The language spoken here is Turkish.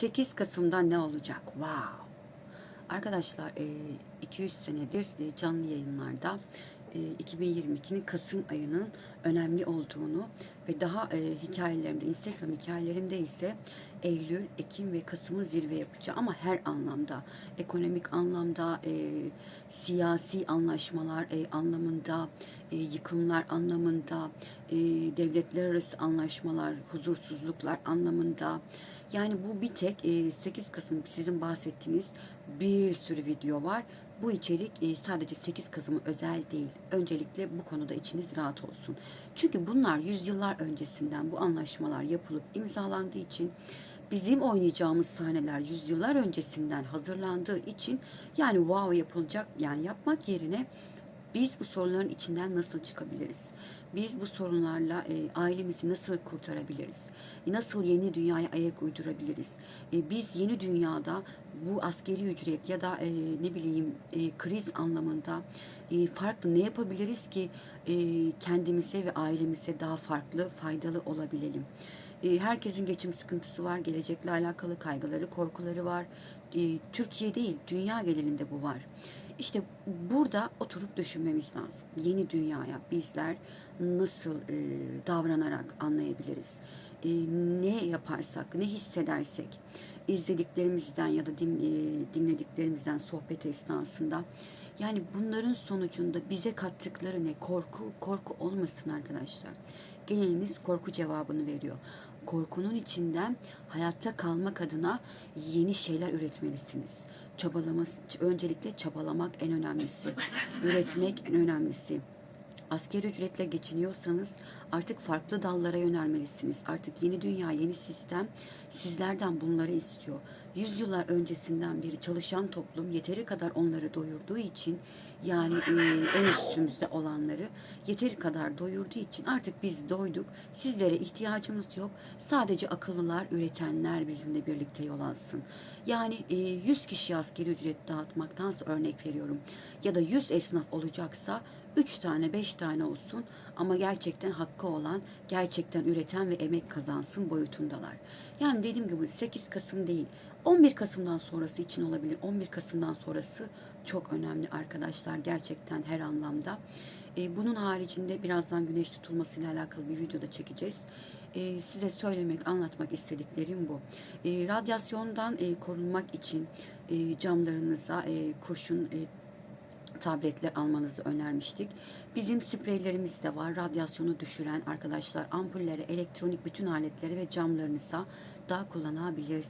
8 Kasım'da ne olacak? Wow! Arkadaşlar e, 200 senedir e, canlı yayınlarda e, 2022'nin Kasım ayının önemli olduğunu ve daha e, hikayelerimde, Instagram hikayelerimde ise Eylül, Ekim ve Kasım'ın zirve yapacağı ama her anlamda, ekonomik anlamda, e, siyasi anlaşmalar e, anlamında, e, yıkımlar anlamında, e, devletler arası anlaşmalar, huzursuzluklar anlamında, yani bu bir tek e, 8 Kasım sizin bahsettiğiniz bir sürü video var. Bu içerik e, sadece 8 Kasım'a özel değil. Öncelikle bu konuda içiniz rahat olsun. Çünkü bunlar yüzyıllar öncesinden bu anlaşmalar yapılıp imzalandığı için bizim oynayacağımız sahneler yüzyıllar öncesinden hazırlandığı için yani wow yapılacak yani yapmak yerine biz bu sorunların içinden nasıl çıkabiliriz? Biz bu sorunlarla e, ailemizi nasıl kurtarabiliriz? Nasıl yeni dünyaya ayak uydurabiliriz? E, biz yeni dünyada bu askeri ücret ya da e, ne bileyim e, kriz anlamında e, farklı ne yapabiliriz ki e, kendimize ve ailemize daha farklı, faydalı olabilelim? E, herkesin geçim sıkıntısı var, gelecekle alakalı kaygıları, korkuları var. E, Türkiye değil, dünya genelinde bu var. İşte burada oturup düşünmemiz lazım. Yeni dünyaya bizler nasıl e, davranarak anlayabiliriz? E, ne yaparsak, ne hissedersek, izlediklerimizden ya da din, e, dinlediklerimizden sohbet esnasında yani bunların sonucunda bize kattıkları ne? Korku, korku olmasın arkadaşlar. Geneliniz korku cevabını veriyor. Korkunun içinden hayatta kalmak adına yeni şeyler üretmelisiniz çabalaması, öncelikle çabalamak en önemlisi. Üretmek en önemlisi. Asker ücretle geçiniyorsanız artık farklı dallara yönelmelisiniz. Artık yeni dünya, yeni sistem sizlerden bunları istiyor. Yüzyıllar öncesinden beri çalışan toplum yeteri kadar onları doyurduğu için yani e, en üstümüzde olanları yeteri kadar doyurduğu için artık biz doyduk. Sizlere ihtiyacımız yok. Sadece akıllılar, üretenler bizimle birlikte yol alsın. Yani e, 100 kişi askeri ücret dağıtmaktansa örnek veriyorum. Ya da 100 esnaf olacaksa 3 tane 5 tane olsun ama gerçekten hakkı olan, gerçekten üreten ve emek kazansın boyutundalar. Yani dediğim gibi 8 Kasım değil 11 Kasım'dan sonrası için olabilir. 11 Kasım'dan sonrası çok önemli arkadaşlar gerçekten her anlamda. E, bunun haricinde birazdan güneş tutulmasıyla alakalı bir videoda çekeceğiz. E, size söylemek, anlatmak istediklerim bu. E, radyasyondan e, korunmak için e, camlarınıza e, kurşun e, tabletler almanızı önermiştik. Bizim spreylerimiz de var. Radyasyonu düşüren arkadaşlar ampullere, elektronik bütün aletleri ve camlarınıza da kullanabilirsiniz.